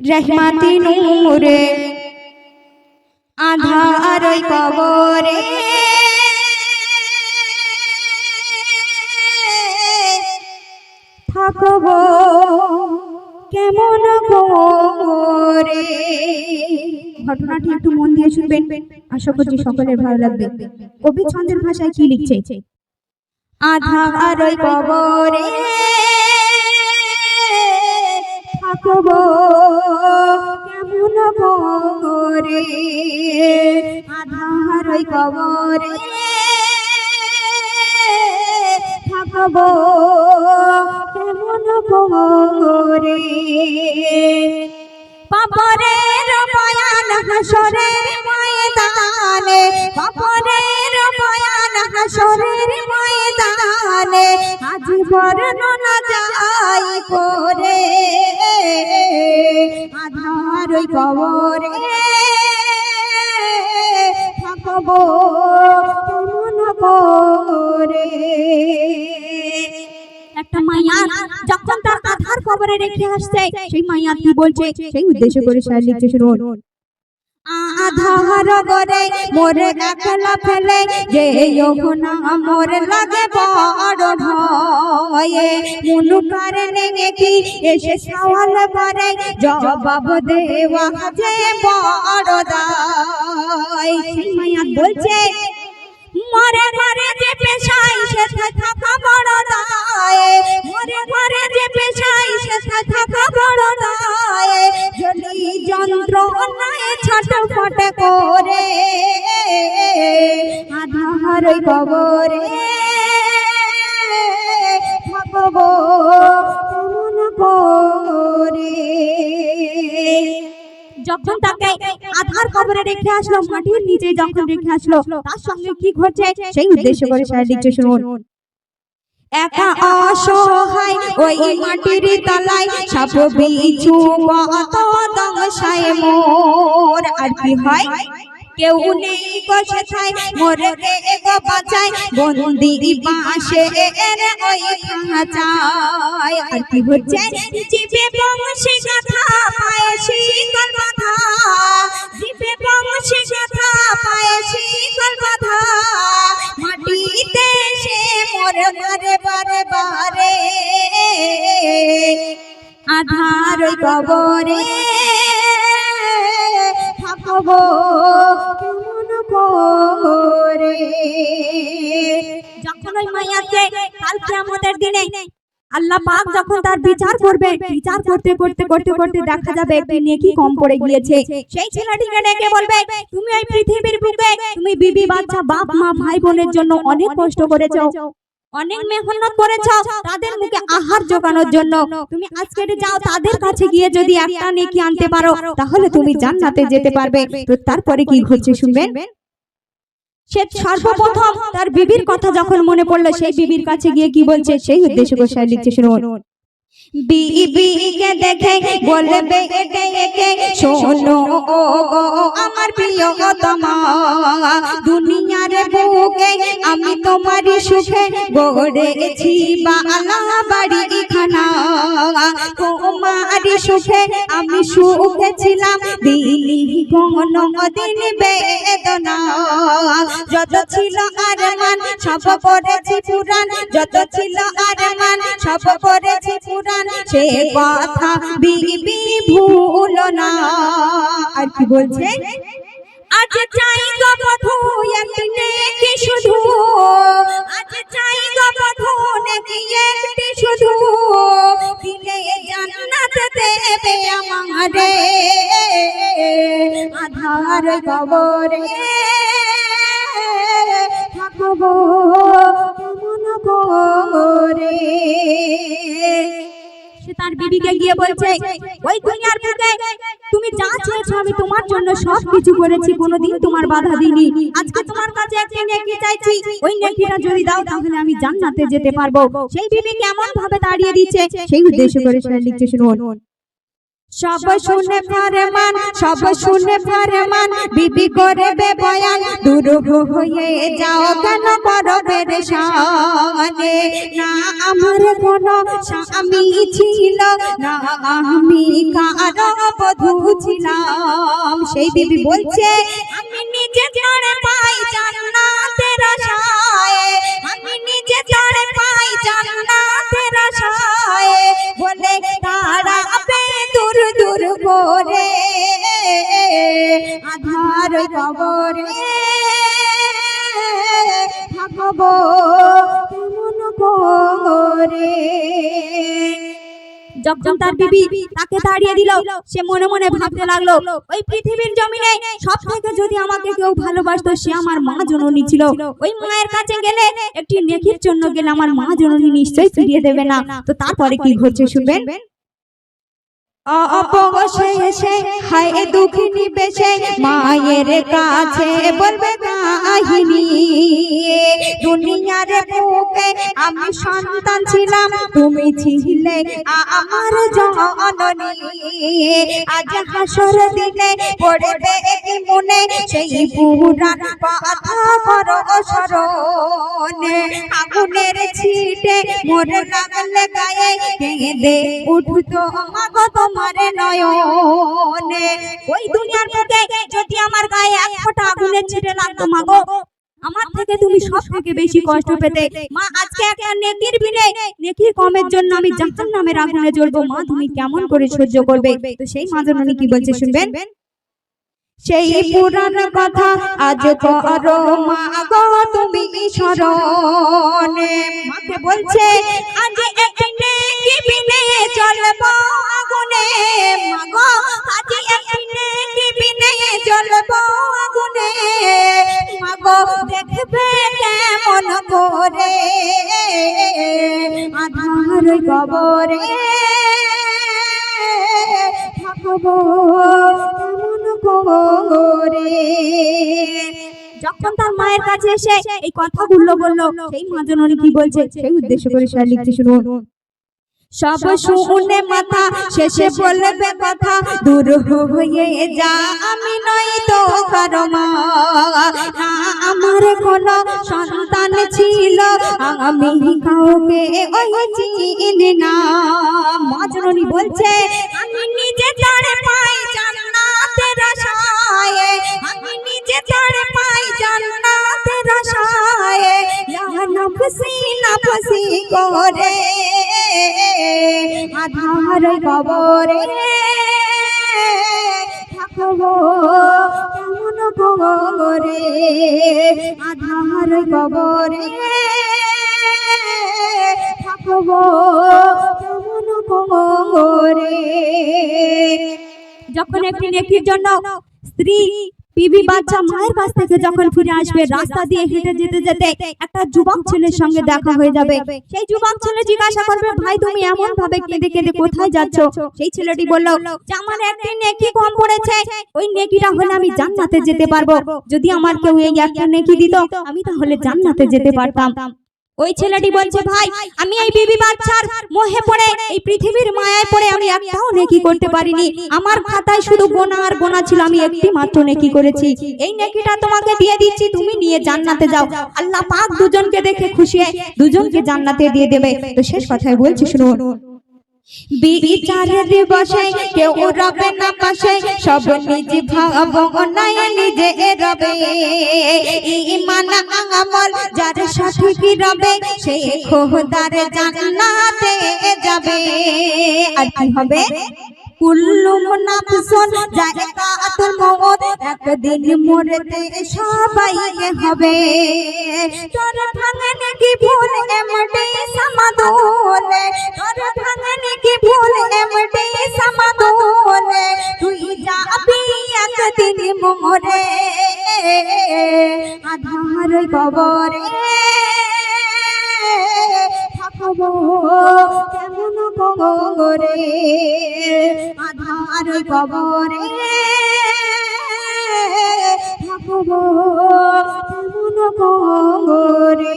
রহমাতি নূরে আধার কবরে। থাকব কেমন করে? ঘটনাটি একটু মন দিয়ে শুনবেন। আশা করছি সকলের ভালো লাগবে। কবি ছন্দের ভাষায় কি লিখছে? আধার কবরে। থাকব, কেমন করে আধার কবরে থাকব, কেমন করে পাপরের বয়ান হাসরের ময়দানে পাপরের বয়ান হাসরের ময়দানে, আজ বর্ণনা যাই করে আধার ওই কবরে। একটা মাইয়া যখন তার আধার কবরে রেখে আসছে, সেই মায়া কি বলছে? সেই উদ্দেশ্য করে সার লিখছে শুনুন আধার গরে মোরে একলা ফেলে, যে না মোর লাগে বড় ভয়ে। মনু কারণে কি এসে সওয়াল করে? জবাব দেওয়া যে বড় দায়। বলছে মরে ঘরে যে পেশাই সে থাকা বড় দায়। মরে ঘরে যে পেশাই সে থাকা বড় দায়। যদি যন্ত্রণায় ছটফট করে, আধার কবরে, থাকব কেমন করে? যখন তাকে আধার কবরে রেখে আসলো, মাটির নিচে যখন রেখে আসলো, তার সঙ্গে কি ঘটছে? সেই উদ্দেশ্য করে সারা শুনুন একা অসহায়, ওই মাটির তলায় সাপ, বিছু কত দংশায় মোর। আর কি হয়? কেউ নেই বসে থাই মোরে গো বন্দি বাঁশে ওই আর কি হচ্ছে? জিবে বংশী বাধা। জিবে বংশী বাধা। মাটিতে সে মোরে বারে বারে। আধার কবরে থাকব কেমন করে? যখন ওই মাইয়াকে কাল কিয়ামতের দিনে আল্লাহ পাক যখন তার বিচার করবে, বিচার করতে করতে করতে করতে দেখা যাবে একটি নেকি কম পড়ে গিয়েছে। সেই ছেলেটিকে ডেকে বলবে, তুমি এই পৃথিবীর বুকে, তুমি বিবি বাচ্চা বাপ, মা, ভাই, বোনের জন্য অনেক কষ্ট করেছ। অনেক মেহনত করেছ তাদের মুখে আহার জোগানোর জন্য। তুমি আজকে যাও তাদের কাছে গিয়ে যদি একটা নেকি আনতে পারো তাহলে তুমি জান্নাতে যেতে পারবে। তো তারপরে কি ঘটছে শুনবেন? সে সর্বপ্রথম তার বিবির কথা যখন মনে পড়ল সেই বিবির কাছে গিয়ে কি বলছে সেই উদ্দেশ্য গোসাই লিখছে শুনুন। বিবিকে দেখে বলবে একে একে, শোনো ও আমার প্রিয়তমা দুনিয়ার বুকে আমি তোমার সুখে গড়েছি বালা বাড়ি খানা তোমারই সুখে আমি সুখে ছিলাম, দিলি কোন দিন বেদনা। যত ছিল আর মান সব করেছি পুরাণ। যত ছিল আর মান সব করেছি পুরাণ। সে কথা বিবি ভুল না। আর কি বলছে? আজ চাই গো একটি নেকি শুধু। আজ চাই গো নেকি একটি শুধু। দিলে জান্নাত দেবে আমারে। আধার থাকব কেমন করে? সে তার বিবিকে গিয়ে বলছে, ওই দুনিয়ার বুকে, তুমি যা চেয়েছো আমি তোমার জন্য সব কিছু করেছি, কোনোদিন তোমার বাধা দিইনি। আজকে তোমার কাছে একটা নেকি চাইছি। ওই নেকিটা যদি দাও তাহলে আমি জান্নাতে যেতে পারব। সেই বিবি কেমন ভাবে দাঁড়িয়ে দিচ্ছে, সেই উদ্দেশ্য করে সে লিখছে, শুনুন। সব শুনে ফরমান, সব শুনে ফরমান, বিবি করে বয়ান দূর হয়ে যাও কেন করো পেরেশানে? না আমার কোনো স্বামী ছিল, না আমি কারও বধূ ছিলাম। সেই বিবি বলছে, আমি নিজে চড়ে পাই জান্নাতের আশায়। থাকব কেমন করে? যখন তার বিবি তাকে তাড়িয়ে দিল, সে মনে মনে ভাবতে লাগল, ওই পৃথিবীর জমিনে সব থেকে যদি আমাকে কেউ ভালোবাসতো, সে আমার মা জননী ছিল। ওই মায়ের কাছে গেলে একটি নেকির জন্য গেলে আমার মা জননী নিশ্চয়ই ফিরিয়ে দেবে না। তো তারপরে কি ঘটছে শুনবেন? অপবশে এসে হায় দুঃখিনী বেশে, মায়ের কাছে বলবে কাহিনী। দুনিয়ার বুকে আমি সন্তান ছিলাম, তুমি ছিলে আমার জননী। আজ হাসর দিনে পড়বে কি মনে, সেই পুরাণ কথা করো স্মরণে। আগুনের ছিটে মোর লাগলে গায়ে কেঁদে উঠতো মাগো তোমার নয়নে। ওই দুনিয়ার যদি আমার গায়ে এক ফোঁটা আগুনের ছিটে লাগতো আমার থেকে তুমি সব থেকে বেশি কষ্ট পেতে। মা, আজকে একটা নেকির বিনে কমের জন্য আমি জাহান নামের আগুনে জ্বলবো। মা, তুমি কেমন করে সহ্য করবে? তো সেই কি বলছে, শুনবেন? সেই পুরাণ কথা আজ করো, মা গো, তুমি বলছে, আজ একদিনে কি বিনে চলবো করে আধার কবরে। যখন তার মায়ের কাছে এসে এই কথাগুলো বলল, সেই মাঝে কি বলছে? সেই উদ্দেশ্য করে স্যার লিখতে শুনুন। সব শুনে মাথা শেষে বলবে কথা দূর হয়ে যা আমি নই তো কারও মা। আমার কোনো সন্তান ছিল। আমি কাউকে ওই চিনি না। মা বলছে আমি নিজে চড়ে পাই জান্নাতের আশায় আমি নিজে চড়ে পাই জান্নাতের আশায় ইয়া নফসি নফসি করে আধার কবরে থাকব কেমন কবরে আধার কবরে থাকব কেমন কবরে যখন একটি নেকির জন্য স্ত্রী বিবি বাচ্চা মায়ের কাছ থেকে যখন ফিরে আসবে, রাস্তা দিয়ে হেঁটে যেতে যেতে একটা যুবক ছেলের সঙ্গে দেখা হয়ে যাবে। সেই যুবক ছেলে জিজ্ঞাসা করবে, ভাই, তুমি এমন ভাবে কেঁদে কেঁদে কোথায় যাচ্ছ? সেই ছেলেটি বলল আমার একটি নেকি কম পড়েছে। ওই নেকিটা হলে আমি জান্নাতে যেতে পারব। যদি আমার কেউ এই একটা নেকি দিত, আমি তাহলে জান্নাতে যেতে পারতাম। ওই ছেলেটি বলছে ভাই আমি এই বিবি বাচ্চার মোহে পড়ে এই পৃথিবীর মায়ায় পড়ে আমি একটাও নেকি করতে পারিনি। আমার খাতায় শুধু গোনা আর গোনা ছিল আমি একটি মাত্র নেকি করেছি। এই নেকিটা তোমাকে দিয়ে দিচ্ছি তুমি নিয়ে জান্নাতে যাও। আল্লাহ পাক দুজনকে দেখে খুশি হয়ে দুজনকে জান্নাতে দিয়ে দেবে। তো শেষ কথাই বলছি শুনুন। বিচারের দিবসে কেউ রবে না পাশে, সব নিজ ভাবনায় নিজে রবে। ইমান আমল যার সঠিক রবে, সে খোদার জান্নাতে যাবে। আর কি হবে? কুল্লু নাফসুন জায়গাতুল মউত, একদিন মরতে সবাই হবে। তোর ভাঙনে কি ভুল, এমডি সমাদোলে তোর ভাঙনে কি ভুল, এমডি সমাদোলে তুই যাবি একদিন মরে, আধার কবরে থাকব। কবরে আধার কবরে। থাকব কবরে